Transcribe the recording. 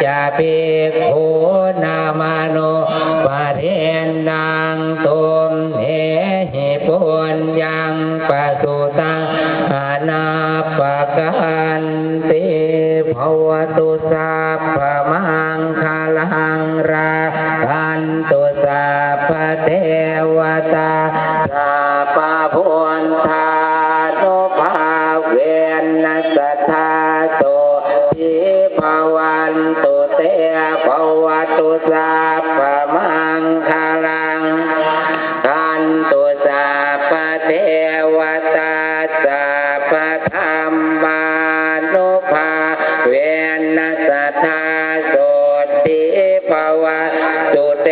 จาปิกโขนามาโนปะเทนนางตุมเหหิปุญญังปะสุตังอานาปะกันติภวตุสัพพมังคลังราคันตุสัพเทวตาสัพพพุทธานุภาเวนนัสสัทธาโตทิภวันตุเตภ วตุสัพพมังคลังทันตุสัพพเทวตาสัพพธรรมานุภาเวนัสธาโสติภวะสุเต